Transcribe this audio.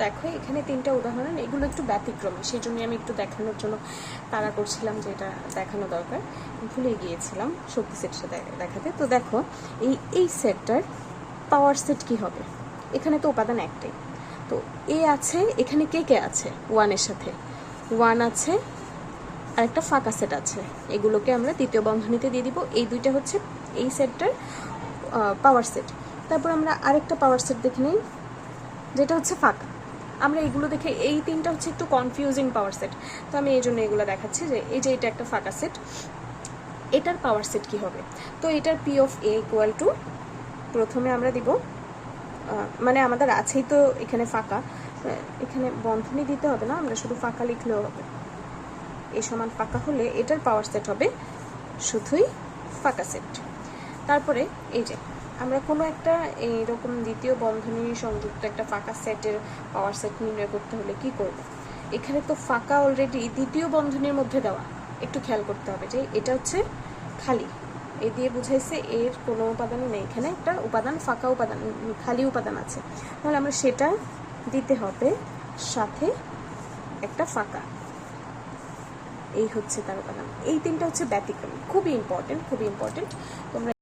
দেখো, এখানে তিনটা উদাহরণ, এগুলো একটু ব্যতিক্রমী সেই জন্য আমি একটু দেখানোর জন্য তাড়া করছিলাম যে এটা দেখানো দরকার। ভুলে গিয়েছিলাম শক্তি সেটটা দে- দেখাতে। তো দেখো, এই এই সেটটার পাওয়ার সেট কি হবে? এখানে তো উপাদান একটাই। তো এ আছে, এখানে কে কে আছে? ওয়ানের সাথে। ওয়ান আছে আর একটা ফাঁকা সেট আছে। এগুলোকে আমরা তৃতীয় বন্ধনীতে দিয়ে দিব। এই দুইটা হচ্ছে এই সেটটার পাওয়ার সেট তারপর আমরা আরেকটা পাওয়ার সেট দেখে নিই, যেটা হচ্ছে ফাঁকা। আমরা এগুলো দেখে এই তিনটা হচ্ছে একটু কনফিউজিং পাওয়ার সেট তো আমি এই জন্য এগুলো দেখাচ্ছি যে এই যে এটা একটা ফাঁকা সেট এটার পাওয়ার সেট কি হবে? তো এটার P of A equal to প্রথমে আমরা দিব মানে আমাদের আছেই তো এখানে ফাঁকা। এখানে বন্ধনী দিতে হবে না, আমরা শুধু ফাঁকা লিখলেও হবে। এই সমান ফাঁকা হলে এটার পাওয়ার সেট হবে শুধুই ফাঁকা সেট তারপরে, এই যে, আমরা কোনো একটা এইরকম দ্বিতীয় বন্ধনী সংযুক্ত একটা ফাঁকা সেটের পাওয়ার সেট নির্ণয় করতে হলে কি করব? এখানে তো ফাঁকা অলরেডি দ্বিতীয় বন্ধনীর মধ্যে দেওয়া। একটু খেয়াল করতে হবে যে এটা হচ্ছে খালি। এ দিয়ে বুঝাইছে এর কোনো উপাদানই নেই। এখানে একটা উপাদান, ফাঁকা উপাদান খালি উপাদান আছে। তাহলে আমরা সেটা দিতে হবে সাথে একটা ফাঁকা। এই হচ্ছে তার উপাদান। এই তিনটা হচ্ছে ব্যতিক্রম। খুবই ইম্পর্টেন্ট খুবই ইম্পর্টেন্ট তোমরা